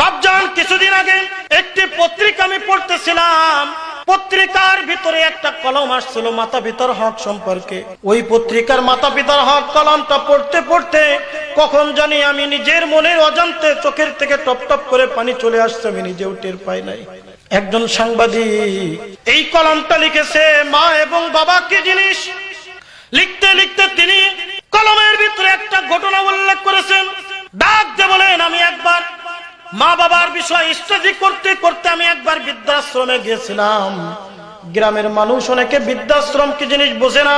বাপজান কিছুদিন আগে একটি পত্রিকা আমি পড়তেছিলাম। পত্রিকার ভিতরে একটা কলম আসছিল, মাতা পিতার হক সম্পর্কে। ওই পত্রিকার মাতা পিতার হক কলমটা পড়তে পড়তে কখন জানি আমি নিজের মনের অজান্তে চোখের থেকে টপ টপ করে পানি চলে আসছে, আমি নিজেও টের পাই নাই। একজন সাংবাদিক, এই কলমটা লিখেছে মা এবং বাবা কি জিনিস? লিখতে লিখতে তিনি কলমের ভিতরে একটা ঘটনা উল্লেখ করেছেন। ডাক যে বলেন, আমি একবার মা বাবার বিষয় স্টাডি করতে করতে আমি একবার বৃদ্ধাশ্রমে গিয়েছিলাম। গ্রামের মানুষ অনেকে বৃদ্ধাশ্রম কি জিনিস বোঝে না।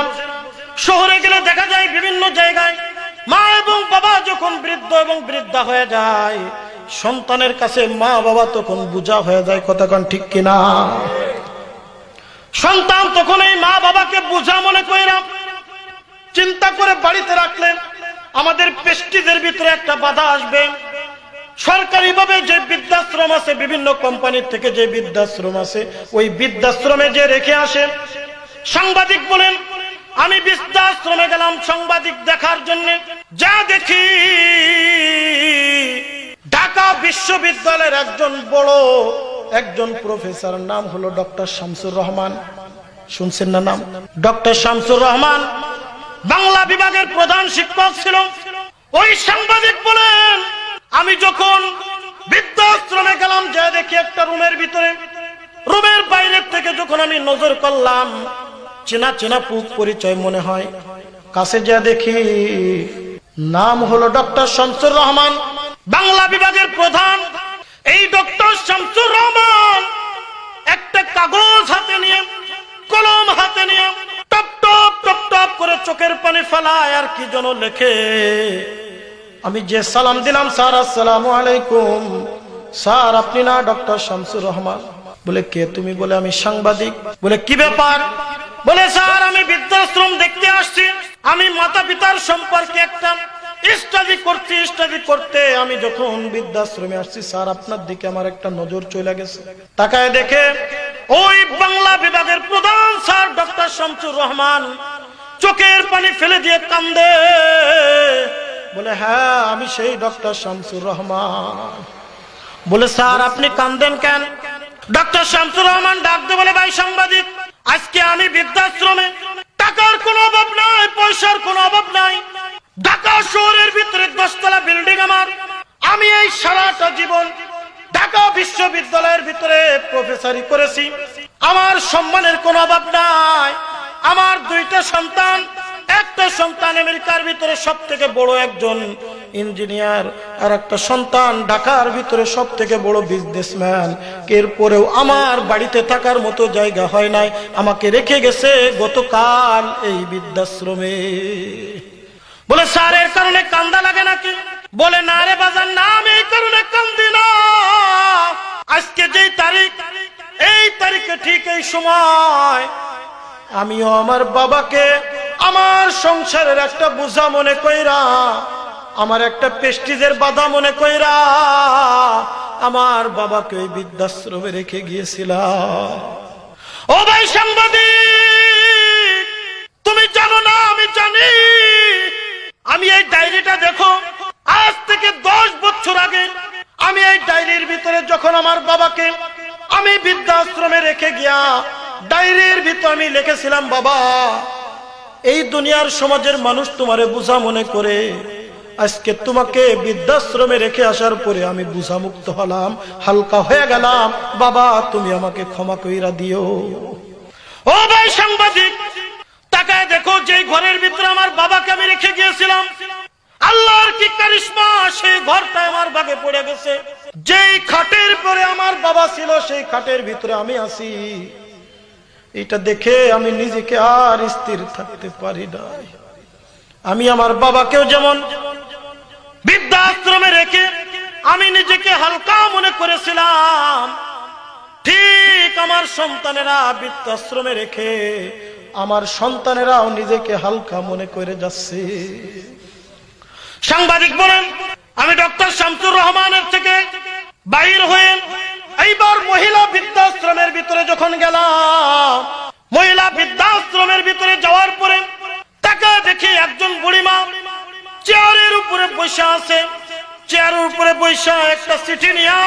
শহরে গেলে দেখা যায় বিভিন্ন জায়গায় মা এবং বাবা যখন বৃদ্ধ এবং বৃদ্ধা হয়ে যায়, সন্তানের কাছে মা বাবা তখন বোঝা হয়ে যায় কতক্ষণ ঠিক কিনা। সন্তান তখন এই মা বাবাকে বোঝা মনে কইরা চিন্তা করে বাড়িতে রাখলেন। আমাদের পেস্টিজের ভিতরে একটা বাধা আসবে। সরকারি ভাবে যে বৃদ্ধাশ্রম আছে, বিভিন্ন কোম্পানির থেকে যে বৃদ্ধাশ্রম আছে, ওই বৃদ্ধাশ্রমে যে রেখে আসেন। সাংবাদিক বলেন, আমি বৃদ্ধাশ্রমে গেলাম সাংবাদিক দেখার জন্য। যা দেখি, ঢাকা বিশ্ববিদ্যালয়ের একজন বড়, একজন প্রফেসর, নাম হলো ডক্টর শামসুর রহমান। শুনছেন না নাম? ডক্টর শামসুর রহমান বাংলা বিভাগের প্রধান শিক্ষক ছিল। ওই সাংবাদিক বলেন আমি যখন বৃদ্ধাশ্রমে গেলাম যে দেখি একটা রুমের ভিতরে, রুমের বাইরের থেকে যখন আমি নজর করলাম, চেনা চেনা পুক পরিচয় মনে হয়। কাছে যা দেখি, নাম হলো ডক্টর শামসুর রহমান। বাংলা বিভাগের প্রধান। এই ডক্টর শামসুর রহমান একটা কাগজ হাতে নিয়ে, কলম হাতে নিয়ে, টপ টপ টপ টপ করে চোখের পানি ফেলায়, আর কি যেন লেখে। আমি যে সালাম দিলাম, স্যার, আসসালামু আলাইকুম। স্যার, আপনি না ডক্টর শামসুর রহমান? বলে, কে তুমি? বলে, আমি সাংবাদিক। বলে, কি ব্যাপার? বলে, স্যার, আমি বৃদ্ধাশ্রম দেখতে আসছি। আমি মাতা পিতার সম্পর্কে একটা স্টাডি করছি স্টাডি করতে। আমি যখন বৃদ্ধাশ্রমে আসছি, স্যার, আপনার দিকে আমার একটা নজর চলে গেছে। তাকায় দেখে, ওই বাংলা বিভাগের প্রধান স্যার, ডক্টর শামসুর রহমান, চোখের পানি ফেলে দিয়ে কান্দে। হ্যাঁ আমি সেই ডক্টর শামসুর রহমান। বলে, স্যার, আপনি কান্দেন কেন? ডক্টর শামসুর রহমান ডাকতে বলে, ভাই সাংবাদিক, আজকে আমি বৃদ্ধাশ্রমে টাকার কোনো অভাব নাই, পয়সার কোনো অভাব নাই। ঢাকা শহরের ভিতরে দশতলা বিল্ডিং আমার। আমি এই সারাটা জীবন ঢাকা বিশ্ববিদ্যালয়ের ভিতরে প্রফেসরি করেছি। আমার সম্মানের কোনো অভাব নাই। আমার দুইটা সন্তান একটা সন্তান আমেরিকার ভিতরে সব থেকে বড় একজন ইঞ্জিনিয়ার, আর একটা সন্তান ঢাকার ভিতরে সব থেকে বড় বিজনেসম্যান এরপরেও আমার বাড়িতে থাকার মতো জায়গা হয় নাই, আমাকে রেখে গেছে গতকাল এই বৃদ্ধাশ্রমে। বলে, স্যার, এর কারণে কান্দা লাগে নাকি? বলে, না রে বাজার না, আমি এই কারণে কান্দি না। আজকে যেই তারিখ, এই তারিখে ঠিক এই সময় আমিও আমার বাবাকে আমার সংসারের একটা বোঝা মনে কইরা, আমার একটা পেস্টিজের বাধা মনে কইরা, আমার বাবাকে ওই বৃদ্ধাশ্রমে রেখে গিয়েছিলাম। ও ভাই সাংবাদিক, তুমি জানো না, আমি জানি। আমি এই ডায়েরিটা দেখো, আজ থেকে দশ বছর আগে আমি এই ডায়েরির ভিতরে যখন আমার বাবাকে আমি বৃদ্ধাশ্রমে রেখে গিয়া ডায়েরির ভিতর আমি লিখেছিলাম, বাবা এই দুনিয়ার সমাজের মানুষ তোমারে বুঝা মনে করে। আজকে তোমাকে বৃদ্ধাশ্রমে রেখে আসার পরে আমি বুঝা মুক্ত হলাম, হালকা হয়ে গেলাম। বাবা, তুমি আমাকে ক্ষমা কইরা দিও। ও ভাই সাংবাদিক, তাকায় দেখো যে ঘরের ভিতরে আমার বাবাকে আমি রেখে গিয়েছিলাম। আল্লাহর কি কারিশমা, সেই ঘরটা আমার ভাগে পড়ে গেছে। যেই খাটের পরে আমার বাবা ছিল, সেই খাটের ভিতরে আমি আছি। এটা দেখে আমি নিজেকে আর স্থির থাকতে পারি না আমি আমার বাবাকেও যেমন বৃদ্ধাশ্রমে রেখে আমি নিজেকে হালকা মনে করেছিলাম, ঠিক আমার সন্তানেরা বৃদ্ধাশ্রমে রেখে আমার সন্তানেরাও নিজেকে হালকা মনে করে যাচ্ছে। সাংবাদিক বলেন, আমি ডক্টর শামসুর রহমানের থেকে বাইর হয়ে এইবার মহিলা বৃদ্ধাশ্রমের ভিতরে যখন গেলাম উপরে বৈশা একটা চিঠি নিয়া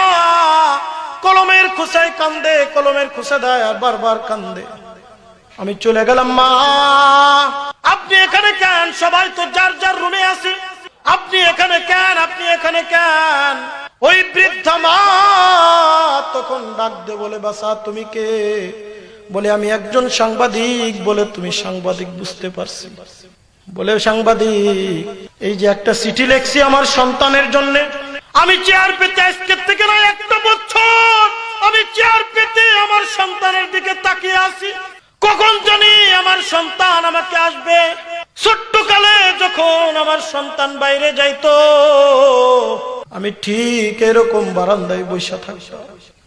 কলমের খুসায় কান্দে, কলমের খুসা দেয় আর বারবার কান্দে। আমি চলে গেলাম মা। আপনি এখানে কেন? সবাই তো যার যার রুমে আছে। আপনি এখানে কেন? আপনি এখানে কেন? ওই বৃদ্ধা মা তখন ডাক দে বলে বাসা তুমি কে? বলে, আমি একজন সাংবাদিক। বলে, তুমি সাংবাদিক বুঝতে পারছি। বলে, সাংবাদিক, এই যে একটা চিঠি লেখছি আমার সন্তানের জন্য আমি চেয়ার পেতে আজকের থেকে না একটা বছর। আমি চেয়ার পেতে আমার সন্তানের দিকে তাকিয়ে আছি। কখন জানি আমার সন্তান আমাকে আসবে। ছোট্ট কালে যখন আমার সন্তান বাইরে যাইতো, আমি ঠিক এরকম বারান্দায় বসে থাকতাম।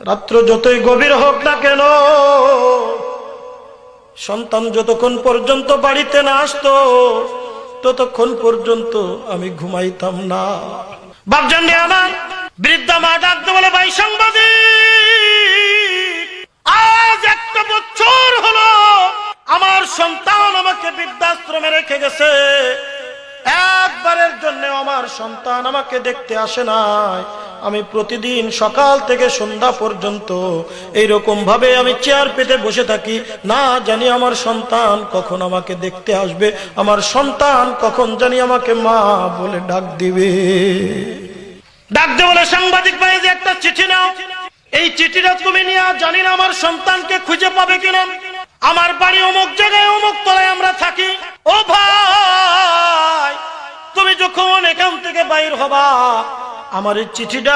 রাত্র যতই গভীর হোক না কেন, সন্তান যতক্ষণ পর্যন্ত বাড়িতে না আসতো, ততক্ষণ পর্যন্ত আমি ঘুমাইতাম না। বাপজান আমার বৃদ্ধা মা ডাকতে বলে, ভাই সাংবাদিক, আজ একটা বছর হলো আমার সন্তান আমাকে বৃদ্ধাশ্রমে রেখে গেছে। একবারের জন্য আমার সন্তান আমাকে দেখতে আসে নাই। আমি প্রতিদিন সকাল থেকে সন্ধ্যা পর্যন্ত এইরকম ভাবে আমি চেয়ার পেতে বসে থাকি। না জানি আমার সন্তান কখন আমাকে দেখতে আসবে। আমার সন্তান কখন জানি আমাকে মা বলে ডাক দিবে। ডাক দে বলে সাংবাদিক ভাই, যে একটা চিঠি নাও। এই চিঠিটা তুমি নিয়ে জানি না আমার সন্তানকে খুঁজে পাবে কিনা। আমার বাড়ি অমুক জায়গায়, অমুক তলায় আমরা থাকি। ও ভাই, তুমি যখন এখান থেকে বাইর হবা আমার এই চিঠিটা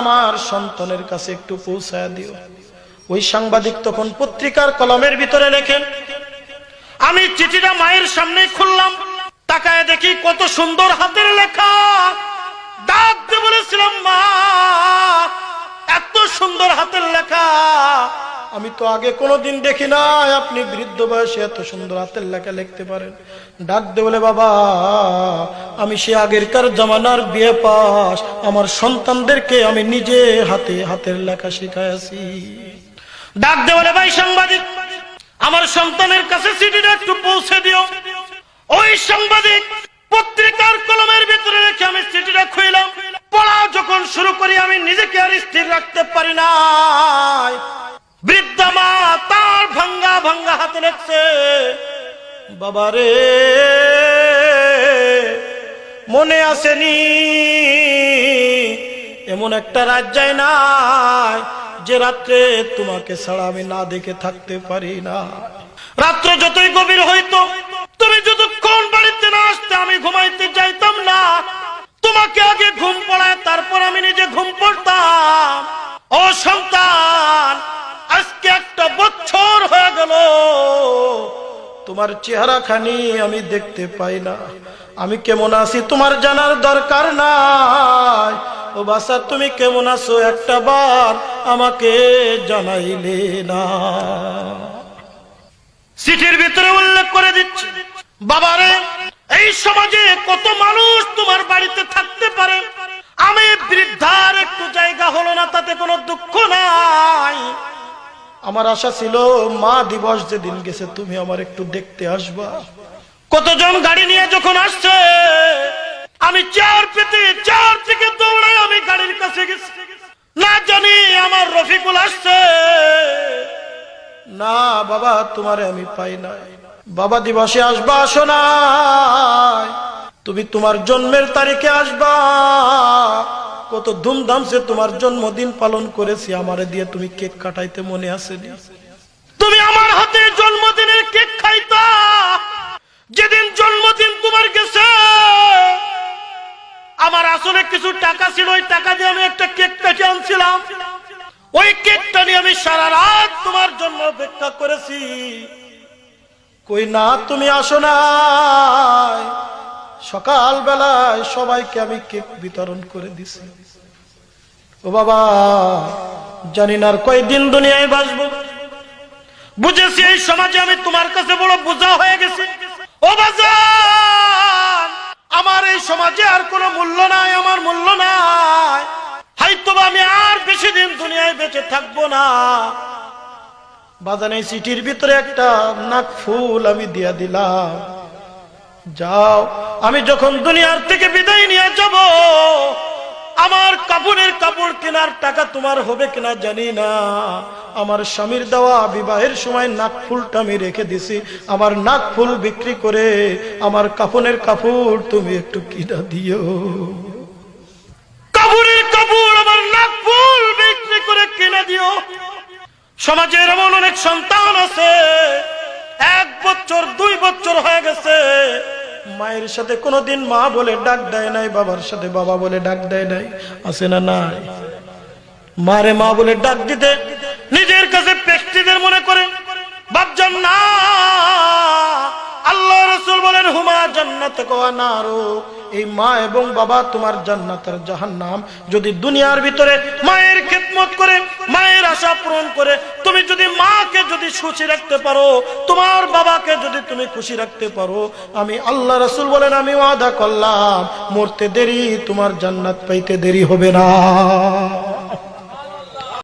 আমার সন্তানের কাছে একটু পৌঁছায় দিও। ওই সাংবাদিক তখন পত্রিকার কলমের ভিতরে লেখেন, আমি চিঠিটা মায়ের সামনে খুললাম। তাকায় দেখি কত সুন্দর হাতের লেখা। দাঁত বলেছিলাম, মা, এত সুন্দর হাতের লেখা। আমি তো আগে কোনোদিন দেখি নাই আপনি বৃদ্ধ বয়সে এত সুন্দর হাতের লেখা লিখতে পারেন। ডাক দে বলে, বাবা, আমি সে আগেরকার জামানার বিয়ে পাস। আমার সন্তানদেরকে আমি নিজে হাতে হাতের লেখা শিখাইছি ডাক দে বলে, ভাই সাংবাদিক, আমার সন্তানের কাছে চিঠিটা একটু পৌঁছে দিও। ওই সাংবাদিক, পত্রিকার কলমের ভিতরে রেখে আমি চিঠিটা খুইলাম। পড়া যখন শুরু করি, আমি নিজেকে আর স্থির রাখতে পারি নাই। বৃদ্ধা মা তার ভাঙ্গা ভাঙ্গা হাতে লেখছে, বাবারে, মনে আসেনি, এমন একটা রাত নাই যে রাত্রে তোমাকে ছাড়া আমি না দেখে থাকতে পারি না। যতই গভীর হইতো, তুমি যতক্ষণ বাড়িতে না আসতে আমি ঘুমাইতে যাইতাম না। তোমাকে আগে ঘুম পড়ায়, তারপর আমি নিজে ঘুম পড়তাম। ও তোমার চেহারা খানি আমি দেখতে পাই না। আমি কেমন আছি তোমার জানার দরকার নাই। ও বাসা তুমি কেমন আছো একটা বার আমাকে জানাইলে না। চিঠির ভিতরে উল্লেখ করে দিচ্ছে, বাবারে, এই সমাজে কত মানুষ তোমার বাড়িতে থাকতে পারে? আমি বৃদ্ধার একটু জায়গা হলো না, তাতে কোনো দুঃখ নাই। আমার আশা ছিল, মা দিবস যেদিন গেছে, তুমি আমার একটু দেখতে আসবা। কতজন গাড়ি নিয়ে যখন আসছে, আমি চার পেতে চার থেকে দৌড়াই আমি গাড়ির কাছে গেছি। না জানি আমার রফিকুল আসছে। না, বাবা, তোমারে আমি পাই নাই। বাবা দিবসে আসবা, আসো না তুমি তোমার জন্মের তারিখে আসবা। কত ধুমধাম সে তোমার জন্মদিন পালন করেছি, আমারে দিয়ে তুমি কেক কাটাইতে মনে আসেনি তুমি আমার হাতে জন্মদিনের কেক খাইতা, যেদিন জন্মদিন তোমার গেছে, আমার আসলে কিছু টাকা ছিল, ওই টাকা দিয়ে আমি একটা কেক কেটে আনছিলাম। ওই কেকটা নিয়ে আমি সারা রাত তোমার জন্য অপেক্ষা করেছি। কই না, তুমি আসো না সকাল বেলায় সবাইকে আমি কেক বিতরণ করে দিছি। ও বাবা, জানি না আর কয়দিন দুনিয়ায় বাঁচবো বুঝেছি এই সমাজে আমি তোমার কাছে বড় বোঝা হয়ে গেছি। ও বাজান, আমার এই সমাজে আর কোনো মূল্য নাই, আমার মূল্য নাই। হয়তো আমি আর বেশি দিন দুনিয়ায় বেঁচে থাকব না। বাজান চিঠির ভিতরে একটা নাক ফুল আমি দিয়া দিলাম। যাও, আমি যখন দুনিয়ার থেকে বিদায় নিয়ে যাব, আমার কাপড়ের কাপড় কেনার টাকা তোমার হবে কিনা জানি না। আমার স্বামীর দেওয়া বিবাহের সময় নাক ফুলটা আমি রেখে দিছি, আমার নাক ফুল বিক্রি করে আমার কাপনের কাপড় তুমি একটু কিনা দিও। কাপড়ের কাপড়, আমার নাক ফুল বিক্রি করে কিনে দিও। সমাজের এমন অনেক সন্তান আছে বছর হয়ে গেছে। মায়ের সাথে কোনোদিন মা বলে ডাক দেয় নাই, বাবার সাথে বাবা বলে ডাক দেয় নাই, আছে না নাই? মারে মা বলে ডাক দিতে, নিজের কাছে পেস্টিদের মনে করে, বাপজন না। রসুল বলেন, হুমা জান্নাত নারো। এই মা এবং বাবা তোমার জান্নাতের জাহান্নাম। যদি দুনিয়ার ভিতরে মায়ের খেদমত করে, মায়ের আশা পূরণ করে, তুমি যদি মাকে যদি খুশি রাখতে পারো, তোমার বাবাকে যদি তুমি খুশি রাখতে পারো, আমি আল্লাহ রসুল বলেন, আমি ওয়াদা করলাম, মরতে দেরি, তোমার জান্নাত পাইতে দেরি হবে না।